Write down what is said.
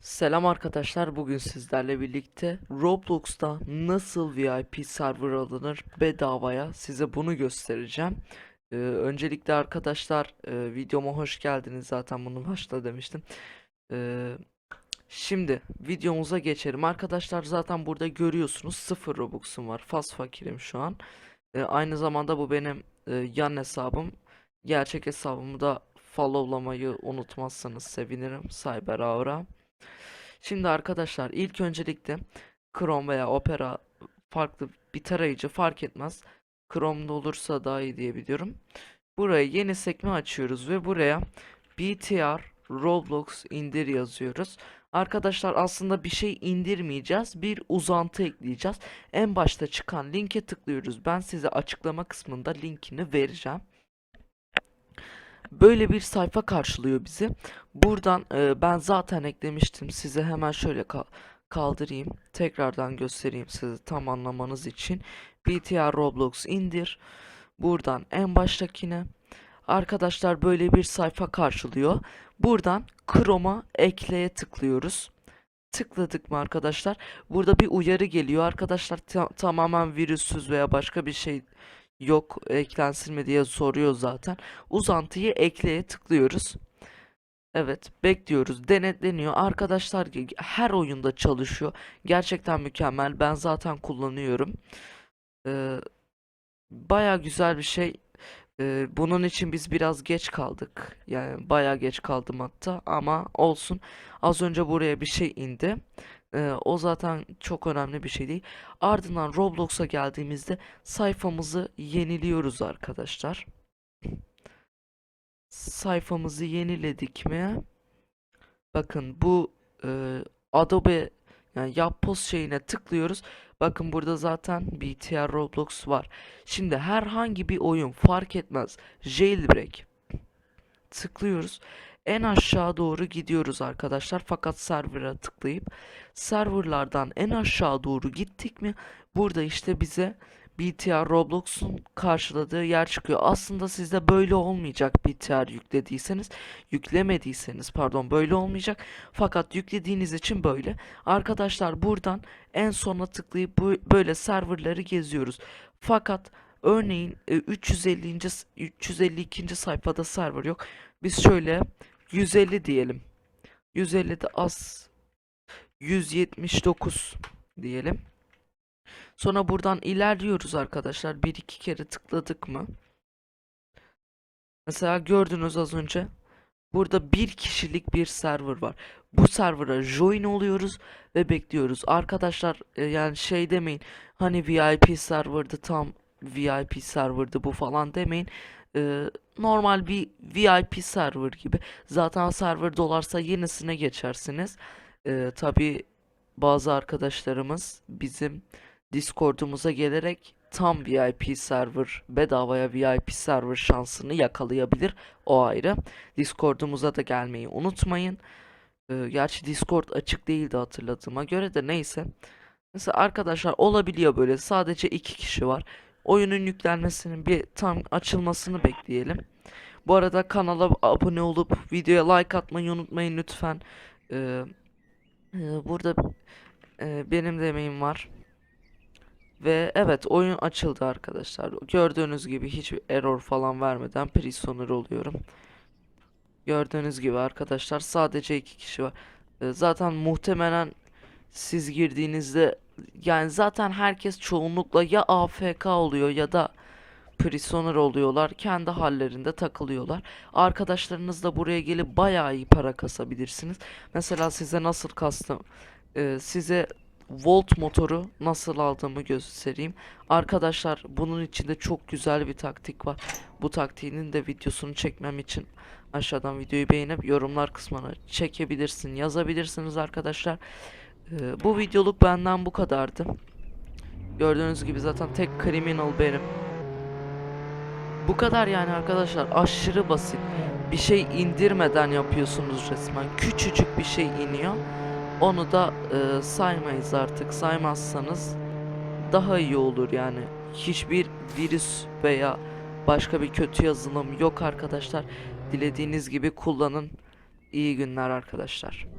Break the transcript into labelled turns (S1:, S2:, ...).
S1: Selam arkadaşlar. Bugün sizlerle birlikte Roblox'ta nasıl VIP server alınır bedavaya size bunu göstereceğim. Ee, öncelikle arkadaşlar e, videoma hoş geldiniz. Zaten bunu başta demiştim. Ee, şimdi videomuza geçelim. Arkadaşlar zaten burada görüyorsunuz 0 Robux'um var. Fas fakirim şu an. Ee, aynı zamanda bu benim e, yan hesabım. Gerçek hesabımı da followlamayı unutmazsanız sevinirim. Cyber Aura. Şimdi arkadaşlar ilk öncelikle Chrome veya Opera farklı bir tarayıcı fark etmez. Chrome'da olursa daha iyi diye biliyorum. Buraya yeni sekme açıyoruz ve buraya BTR Roblox indir yazıyoruz. Arkadaşlar aslında bir şey indirmeyeceğiz. Bir uzantı ekleyeceğiz. En başta çıkan linke tıklıyoruz. Ben size açıklama kısmında linkini vereceğim. Böyle bir sayfa karşılıyor bizi. Buradan e, ben zaten eklemiştim. Size hemen şöyle ka- kaldırayım. Tekrardan göstereyim size tam anlamanız için. BTR Roblox indir. Buradan en baştakine. Arkadaşlar böyle bir sayfa karşılıyor. Buradan Chrome'a ekleye tıklıyoruz. Tıkladık mı arkadaşlar? Burada bir uyarı geliyor. Arkadaşlar ta- tamamen virüssüz veya başka bir şey yok eklensin mi diye soruyor zaten. Uzantıyı ekleye tıklıyoruz. Evet, bekliyoruz. Denetleniyor. Arkadaşlar her oyunda çalışıyor. Gerçekten mükemmel. Ben zaten kullanıyorum. Ee, baya güzel bir şey. Ee, bunun için biz biraz geç kaldık. Yani baya geç kaldım hatta ama olsun. Az önce buraya bir şey indi. Ee, o zaten çok önemli bir şey değil. Ardından Roblox'a geldiğimizde sayfamızı yeniliyoruz arkadaşlar. Sayfamızı yeniledik mi? Bakın bu e, Adobe yani Yapboz şeyine tıklıyoruz. Bakın burada zaten BTR Roblox var. Şimdi herhangi bir oyun fark etmez. Jailbreak tıklıyoruz. En aşağı doğru gidiyoruz arkadaşlar. Fakat server'a tıklayıp serverlardan en aşağı doğru gittik mi burada işte bize BTR Roblox'un karşıladığı yer çıkıyor. Aslında sizde böyle olmayacak BTR yüklediyseniz, yüklemediyseniz pardon böyle olmayacak. Fakat yüklediğiniz için böyle. Arkadaşlar buradan en sona tıklayıp böyle serverları geziyoruz. Fakat örneğin e, 350. s- 352. sayfada server yok. Biz şöyle 150 diyelim. 150 de az 179 diyelim. Sonra buradan ilerliyoruz arkadaşlar. Bir iki kere tıkladık mı? Mesela gördünüz az önce. Burada bir kişilik bir server var. Bu server'a join oluyoruz ve bekliyoruz. Arkadaşlar e, yani şey demeyin. Hani VIP serverdı tam VIP serverdı bu falan demeyin. E, normal bir VIP server gibi. Zaten server dolarsa yenisine geçersiniz. E, tabii bazı arkadaşlarımız bizim Discord'umuza gelerek tam VIP server, bedavaya VIP server şansını yakalayabilir. O ayrı. Discord'umuza da gelmeyi unutmayın. Ee, gerçi Discord açık değildi hatırladığıma göre de neyse. Mesela arkadaşlar olabiliyor böyle. Sadece iki kişi var. Oyunun yüklenmesinin bir tam açılmasını bekleyelim. Bu arada kanala abone olup videoya like atmayı unutmayın lütfen. Ee, e, burada e, benim de emeğim var. Ve evet oyun açıldı arkadaşlar. Gördüğünüz gibi hiçbir error falan vermeden prisoner oluyorum. Gördüğünüz gibi arkadaşlar sadece iki kişi var. Ee, Zaten muhtemelen siz girdiğinizde yani zaten herkes çoğunlukla ya AFK oluyor ya da prisoner oluyorlar. Kendi hallerinde takılıyorlar. Arkadaşlarınız da buraya gelip bayağı iyi para kasabilirsiniz. Mesela size nasıl kastım e, size Volt motoru nasıl aldığımı göstereyim. Arkadaşlar bunun içinde çok güzel bir taktik var. Bu taktiğinin de videosunu çekmem için aşağıdan videoyu beğenip yorumlar kısmına çekebilirsin, yazabilirsiniz arkadaşlar. Ee, bu videoluk benden bu kadardı. Gördüğünüz gibi zaten tek criminal benim. Bu kadar yani arkadaşlar aşırı basit. Bir şey indirmeden yapıyorsunuz resmen. Küçücük bir şey iniyor. Onu da e, saymayız artık. Saymazsanız daha iyi olur yani. Hiçbir virüs veya başka bir kötü yazılım yok arkadaşlar. Dilediğiniz gibi kullanın. İyi günler arkadaşlar.